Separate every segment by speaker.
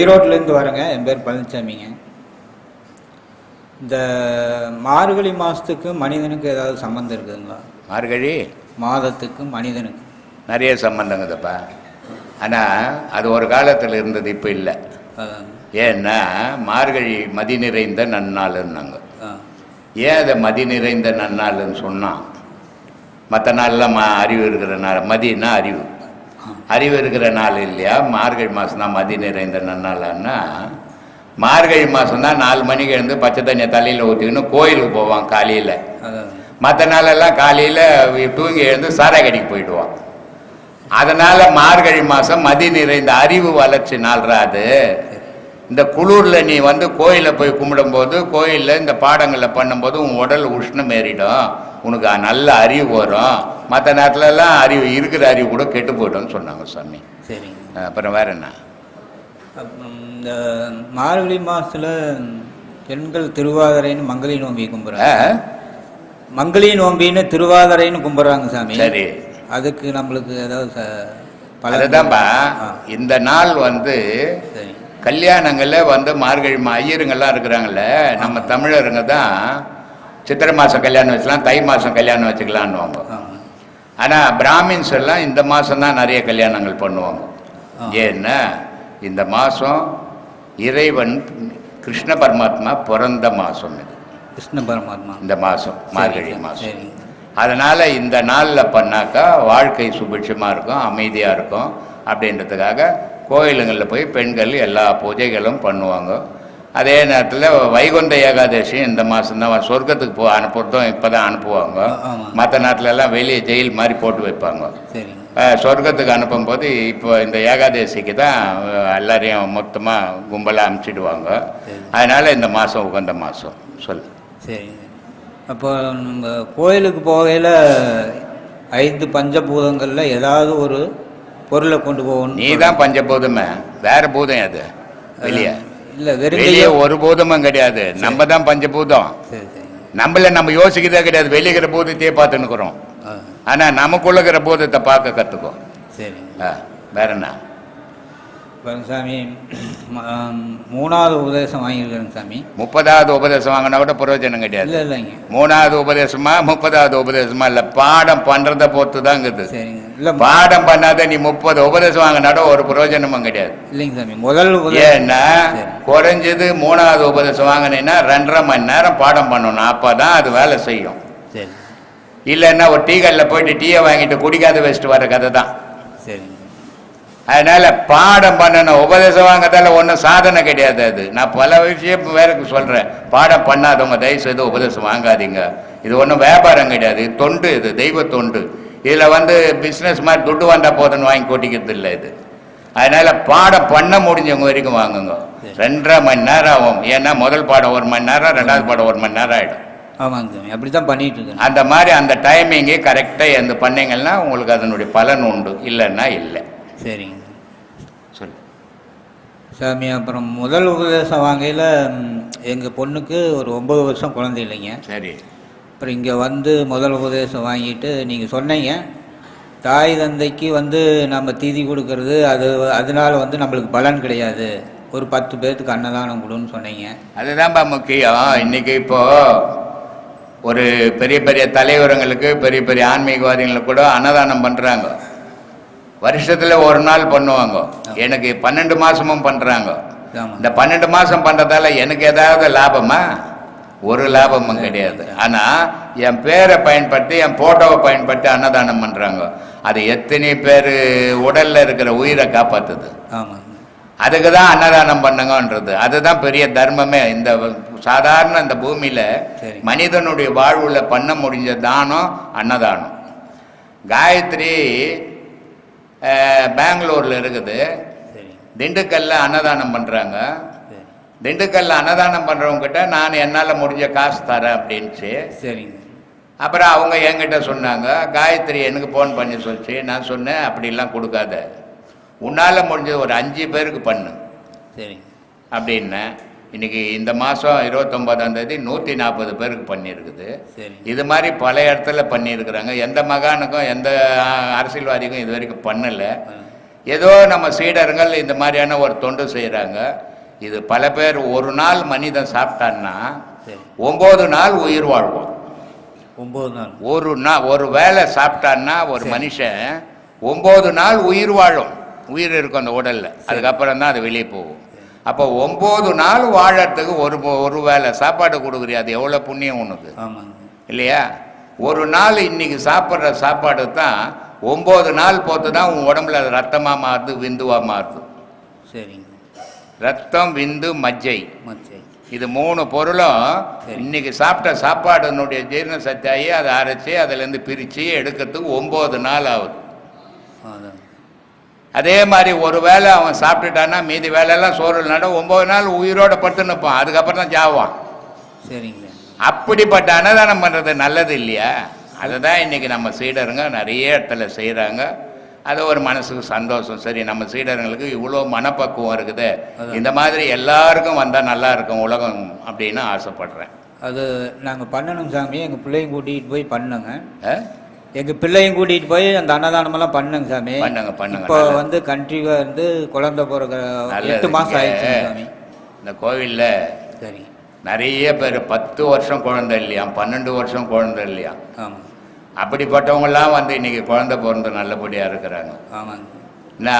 Speaker 1: ஈரோட்டிலேருந்து வரேங்க. என் பேர் பழனிசாமிங்க இந்த மார்கழி மாதத்துக்கு மனிதனுக்கு ஏதாவது சம்மந்தம் இருக்குதுங்களா?
Speaker 2: மார்கழி?
Speaker 1: மாதத்துக்கு மனிதனுக்கு.
Speaker 2: நிறைய சம்பந்தங்குதுப்பா ஆனால் அது ஒரு காலத்தில் இருந்தது இப்போ இல்லை. ஏன்னா மார்கழி மதி நிறைந்த நன்னாளுன்னாங்க. ஏன் அதை மதி நிறைந்த நன்னாள்னு சொன்னான் மற்ற நாள்லாம் அறிவு இருக்கிற நாள் மதினா அறிவு. அறிவு இருக்கிற நாள் இல்லையா? மார்கழி மாதம் தான் மதி நிறைந்த நன்னாளான்னா மார்கழி மாதம் தான் நாலு மணிக்கு எழுந்து பச்சை தண்ணியை தலையில் ஊற்றிக்கின்னு கோயிலுக்கு போவான் காலையில். மற்ற நாளெல்லாம் காலையில் தூங்கி எழுந்து சாராய கடைக்கு போயிடுவான். அதனால் மார்கழி மாதம் மதி நிறைந்த அறிவு வளர்ச்சி நாள்ரா அது. இந்த குளூரில் நீ வந்து கோயிலில் போய் கும்பிடும்போது கோயிலில் இந்த பாடங்களை பண்ணும்போது உன் உடல் உஷ்ணம் ஏறிடும். உனக்கு நல்ல அறிவு வரும். மற்ற நேரத்துலலாம் அறிவு இருக்கிற அறிவு கூட கெட்டு போய்டும்னு சொன்னாங்க சாமி.
Speaker 1: சரிங்க
Speaker 2: அப்புறம் வேற என்ன?
Speaker 1: அப்புறம் இந்த மார்கழி மாதத்தில் பெண்கள் திருவாதிரைன்னு மங்களி நோம்பி கும்பிட்றாங்க? மங்களி நோம்பின்னு திருவாதிரைன்னு கும்பிட்றாங்க சாமி.
Speaker 2: சரி.
Speaker 1: அதுக்கு நம்மளுக்கு ஏதாவது
Speaker 2: அதுதான்ப்பா இந்த நாள் வந்து
Speaker 1: சரி.
Speaker 2: கல்யாணங்கள்ல வந்து மார்கழி மா ஐயருங்கெல்லாம் இருக்கிறாங்கல்ல நம்ம தமிழருங்க தான் சித்திரை மாதம் கல்யாணம் வச்சுக்கலாம் தை மாதம் கல்யாணம் வச்சுக்கலான்னுவாங்க. ஆனால் பிராமின்ஸ் எல்லாம் இந்த மாதம் தான் நிறைய கல்யாணங்கள் பண்ணுவாங்க. ஏன்னா இந்த மாதம் இறைவன் கிருஷ்ண பரமாத்மா பிறந்த மாதம் இது.
Speaker 1: கிருஷ்ண பரமாத்மா.
Speaker 2: இந்த மாதம் மார்கழி மாதம் அதனால் இந்த நாளில் பண்ணாக்கா வாழ்க்கை சுபிட்சமாக இருக்கும் அமைதியாக இருக்கும். அப்படின்றதுக்காக கோயிலுங்களில் போய் பெண்கள் எல்லா பூஜைகளும் பண்ணுவாங்க. அதே நேரத்தில் வைகுண்ட ஏகாதசி இந்த மாதம் தான் சொர்க்கத்துக்கு போ அனுப்புறதும் இப்போ தான் அனுப்புவாங்க. மற்ற நாட்டுல எல்லாம் வெளியே ஜெயில் மாதிரி போட்டு வைப்பாங்க. சொர்க்கத்துக்கு அனுப்பும்போது இப்போ இந்த ஏகாதசிக்கு தான் எல்லாரையும் மொத்தமாக கும்பலாக அனுப்பிச்சிடுவாங்க.
Speaker 1: சரி.
Speaker 2: அதனால் இந்த மாதம் உகந்த மாதம் சொல்லு.
Speaker 1: சரிங்க. அப்போ நம்ம கோயிலுக்கு போகையில் ஐந்து பஞ்சபூதங்களில் ஏதாவது ஒரு பொருளை கொண்டு போகணும்
Speaker 2: நீ தான் பஞ்சபூதமே. வேற பூதம் அது வெளியே.
Speaker 1: இல்லை வெறும்
Speaker 2: வெளியே ஒரு பூதமும் கிடையாது. நம்ம தான் பஞ்சபூதம்.
Speaker 1: சரி சரி.
Speaker 2: நம்மள நம்ம யோசிக்கிறதே கிடையாது. வெளியே இருக்கிற பூதத்தையே பார்த்துன்னுக்குறோம்
Speaker 1: ஆ.
Speaker 2: ஆனா நமக்குள்ள இருக்கிற பூதத்தை பார்க்க கத்துக்கோ.
Speaker 1: சரி.
Speaker 2: ஆ, வேற என்ன?
Speaker 1: சாமி மூணாவது உபதேசம் வாங்கியிருக்கிறேங்க சாமி.
Speaker 2: முப்பதாவது உபதேசம் வாங்கினா கூட பிரயோஜனம் கிடையாது.
Speaker 1: இல்லை இல்லைங்க.
Speaker 2: மூணாவது உபதேசமா முப்பதாவது உபதேசமா இல்ல பாடம் பண்றத பொறுத்து தான் இருக்குது
Speaker 1: சரிங்க. இல்லை
Speaker 2: பாடம் பண்ணாத நீ முப்பது உபதேசம் வாங்கினாட ஒரு பிரயோஜனமும் கிடையாது.
Speaker 1: இல்லைங்க சாமி முதல்
Speaker 2: ஏன்னா
Speaker 1: சரி.
Speaker 2: குறைஞ்சது மூணாவது உபதேசம் வாங்கினீங்கன்னா ரெண்டரை மணி நேரம் பாடம் பண்ணணும். அப்பதான் அது வேலை செய்யும்.
Speaker 1: சரி.
Speaker 2: இல்லைன்னா ஒரு டீ கடையில் போயிட்டு டீயை வாங்கிட்டு குடிக்காத வச்சுட்டு வர கதை தான்.
Speaker 1: சரிங்க
Speaker 2: அதனால பாடம் பண்ணணும். உபதேசம் வாங்கறதால ஒன்றும் சாதனை கிடையாது அது. நான் பல விஷயம் வேற சொல்றேன். பாடம் பண்ணாதவங்க தயவு செய்து உபதேசம் வாங்காதீங்க. இது ஒன்றும் வியாபாரம் கிடையாது. தொண்டு இது தெய்வ தொண்டு. இதில் வந்து பிஸ்னஸ் மாதிரி துட்டு வந்தா போதுன்னு வாங்கி கொட்டிக்கிறது இல்லை இது. அதனால பாடம் பண்ண முடிஞ்சவங்க வரைக்கும் வாங்குங்க. ரெண்டரை மணி நேரம் ஆகும். ஏன்னா முதல் பாடம் ஒரு மணி நேரம் ரெண்டாவது பாடம் ஒரு மணி நேரம் ஆகிடும்
Speaker 1: ஆமாங்க. சாமி அப்படி தான் பண்ணிட்டு இருக்கேன்.
Speaker 2: அந்த மாதிரி அந்த டைமிங்கு கரெக்டாக எந்த பண்ணீங்கன்னா உங்களுக்கு அதனுடைய பலன் உண்டு. இல்லைன்னா இல்லை.
Speaker 1: சரிங்க.
Speaker 2: சொல்லு.
Speaker 1: சாமி அப்புறம் முதல் உபதேசம் வாங்கையில் எங்கள் பொண்ணுக்கு ஒரு ஒம்பது வருஷம் குழந்தை இல்லைங்க.
Speaker 2: சரி.
Speaker 1: அப்புறம் இங்கே வந்து முதல் உபதேசம் வாங்கிட்டு நீங்கள் சொன்னீங்க. தாய் தந்தைக்கு வந்து நம்ம தீதி கொடுக்கறது அது அதனால வந்து நம்மளுக்கு பலன் கிடையாது. ஒரு பத்து பேர்த்துக்கு அன்னதானம் கொடுன்னு சொன்னீங்க.
Speaker 2: அதுதான்ப்பா முக்கியம். இன்னைக்கு இப்போ ஒரு பெரிய பெரிய தலைவருங்களுக்கு பெரிய பெரிய ஆன்மீகவாதிகளுக்கு கூட அன்னதானம் பண்றாங்க. வருஷத்துல ஒரு நாள் பண்ணுவாங்க. எனக்கு பன்னெண்டு மாசமும் பண்றாங்க.
Speaker 1: ஆமாம்
Speaker 2: இந்த பன்னெண்டு மாசம் பண்றதால எனக்கு ஏதாவது லாபமா? ஒரு லாபமும் கிடையாது. ஆனா என் பேரை பயன்படுத்தி என் போட்டோவை பயன்படுத்தி அன்னதானம் பண்றாங்க. அது எத்தனை பேர் உடல்ல இருக்கிற உயிரை காப்பாத்துது.
Speaker 1: ஆமாங்க.
Speaker 2: அதுக்கு தான் அன்னதானம் பண்ணுங்கன்றது. அதுதான் பெரிய தர்மமே. இந்த சாதாரண இந்த பூமியில. மனிதனுடைய வாழ்வுல பண்ண முடிஞ்ச தானம் அன்னதானம். காயத்ரி பெங்களூர்ல இருக்குது. திண்டுக்கல்ல அன்னதானம் பண்றாங்க.
Speaker 1: சரி
Speaker 2: திண்டுக்கல்ல அன்னதானம் பண்றவங்க கிட்ட நான் என்னால முடிஞ்ச காசு தரேன் அப்படின்ச்சு.
Speaker 1: சரிங்க.
Speaker 2: அப்புறம் அவங்க என்கிட்ட சொன்னாங்க காயத்ரி எனக்கு ஃபோன் பண்ணி சொல்லிச்சு. நான் சொன்னேன் அப்படிலாம் கொடுக்காத. உன்னால் முடிஞ்சது ஒரு அஞ்சு பேருக்கு பண்ணு.
Speaker 1: சரிங்க.
Speaker 2: அப்படின்னேன் இன்னைக்கு இந்த மாதம் இருபத்தொம்போதாம் தேதி நூற்றி நாற்பது பேருக்கு பண்ணியிருக்குது.
Speaker 1: சரி.
Speaker 2: இது மாதிரி பல இடத்துல பண்ணியிருக்கிறாங்க. எந்த மகானுக்கும் எந்த அரசியல்வாதிக்கும் இது வரைக்கும் பண்ணலை. ஏதோ நம்ம சீடர்கள் இந்த மாதிரியான ஒரு தொண்டு செய்கிறாங்க இது பல பேர் ஒரு நாள் மனிதன் சாப்பிட்டான்னா ஒம்பது நாள் உயிர் வாழ்வான்
Speaker 1: ஒம்பது நாள்.
Speaker 2: ஒரு நாள் ஒரு வேளை சாப்பிட்டான்னா ஒரு. மனுஷன் ஒம்பது நாள் உயிர் வாழும். உயிர் இருக்கும் அந்த உடல்ல. அதுக்கப்புறம் தான் அது வெளியே போகும். அப்போ ஒம்பது நாள் வாழறதுக்கு ஒரு ஒரு வேளை சாப்பாடு கொடுக்குறியா? அது எவ்வளோ புண்ணியம் உனக்கு? இல்லையா? ஒரு நாள் இன்னைக்கு சாப்பிட்ற சாப்பாடு தான் ஒம்பது நாள் போத்து தான் உன் உடம்புல அது ரத்தமாக மாறுது விந்துவாக மாறுது.
Speaker 1: சரிங்க.
Speaker 2: ரத்தம் விந்து மஜ்ஜை.
Speaker 1: மச்சை
Speaker 2: இது மூணு பொருளும். இன்னைக்கு சாப்பிட்ட சாப்பாடுனுடைய ஜீரண சக்தியாகி அதை அரைச்சி அதுலேருந்து பிரித்து எடுக்கிறதுக்கு ஒம்பது நாள் ஆகுது. அதே மாதிரி ஒரு வேளை அவன் சாப்பிட்டுட்டான்னா மீதி வேலையெல்லாம் சோறு நட ஒம்பது நாள் உயிரோட படுத்து நிற்பான். அதுக்கப்புறம் தான் சாவான்.
Speaker 1: சரிங்க
Speaker 2: அப்படிப்பட்ட அன்னதானம் பண்ணுறது நல்லது இல்லையா? அதை தான் இன்றைக்கி நம்ம சீடருங்க நிறைய இடத்துல செய்கிறாங்க அது ஒரு மனசுக்கு சந்தோஷம். சரி நம்ம சீடர்களுக்கு இவ்வளோ மனப்பக்குவம் இருக்குது. இந்த மாதிரி எல்லாருக்கும் வந்தால் நல்லா இருக்கும் உலகம் அப்படின்னு ஆசைப்படுறேன்.
Speaker 1: அது நாங்கள் பண்ணணும் சாமி. எங்கள் பிள்ளையும் கூட்டிகிட்டு போய் பண்ணோங்க? எங்கள் பிள்ளையும் கூட்டிகிட்டு போய் அந்த அன்னதானமெல்லாம் பண்ணுங்க சாமி.
Speaker 2: பண்ணுங்க, பண்ணுங்க.
Speaker 1: இப்போ. வந்து கண்ட்ரிவாக இருந்து குழந்தை பிறகு. எட்டு மாதம் ஆயிடுச்சு சாமி.
Speaker 2: இந்த கோவிலில்
Speaker 1: சரி.
Speaker 2: நிறைய பேர் பத்து வருஷம் குழந்தை இல்லையா? பன்னெண்டு வருஷம் குழந்தை இல்லையா?
Speaker 1: ஆமாம்
Speaker 2: அப்படிப்பட்டவங்கெல்லாம் வந்து இன்னைக்கு குழந்தை பிறந்து நல்லபடியாக இருக்கிறாங்க.
Speaker 1: ஆமாங்க.
Speaker 2: என்ன?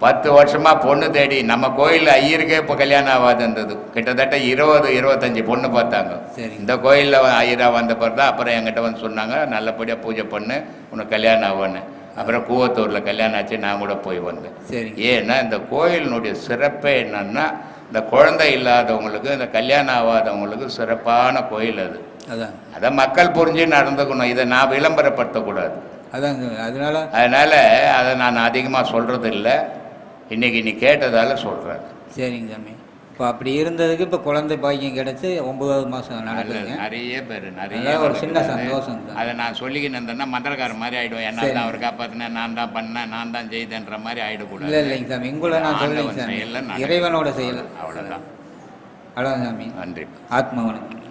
Speaker 2: பத்து வருஷமா பொண்ணு தேடி நம்ம கோயிலில் ஐயருக்கே இப்போ கல்யாணம் ஆகாது இருந்தது கிட்டத்தட்ட இருபது இருபத்தஞ்சி பொண்ணு பார்த்தாங்க.
Speaker 1: சரி.
Speaker 2: இந்த கோயிலில் ஐயரா வந்த பிறகு தான் அப்புறம் என்கிட்ட வந்து சொன்னாங்க நல்லபடியாக பூஜை பண்ணு உனக்கு கல்யாணம் ஆகும்னு. அப்புறம் கூவத்தூரில் கல்யாணம் ஆச்சு நான் கூட போய் வந்தேன்.
Speaker 1: சரிங்க.
Speaker 2: ஏன்னா இந்த கோயிலினுடைய சிறப்பே என்னன்னா இந்த குழந்தை இல்லாதவங்களுக்கு இந்த கல்யாணம் ஆகாதவங்களுக்கு சிறப்பான கோயில் அது.
Speaker 1: அதான்.
Speaker 2: அதை மக்கள் புரிஞ்சு நடந்துக்கணும். இதை நான் விளம்பரப்படுத்தக்கூடாது.
Speaker 1: அதாங்க அதனால
Speaker 2: அதனால் அதை நான் அதிகமாக சொல்கிறது இல்லை இன்னைக்கு நீ கேட்டதால சொல்கிறேன்
Speaker 1: சரிங்க சாமி. இப்போ அப்படி இருந்ததுக்கு இப்போ குழந்தை பாக்கியம் கிடைச்சி ஒன்பதாவது மாதம் நடக்குதுங்க.
Speaker 2: நிறைய பேர் நிறைய
Speaker 1: ஒரு சின்ன. சந்தோஷம் தான்.
Speaker 2: அதை நான் சொல்லிக்கின்னு இருந்தேன்னா மந்திரக்கார மாதிரி ஆயிடுவேன். என்ன. தான் அவர் காப்பாற்றினேன் நான் தான் பண்ணேன் நான் தான் செய்தேன்ற மாதிரி
Speaker 1: இல்லை
Speaker 2: ஆயிடக்கூடாது
Speaker 1: இல்லைங்க சாமி. உங்களை நான் சொல்லுங்க சாமி. இறைவனோட செயல்.
Speaker 2: அவ்வளோதான்
Speaker 1: அவ்வளோதான் சாமி.
Speaker 2: நன்றி.
Speaker 1: ஆத்மா வணக்கம்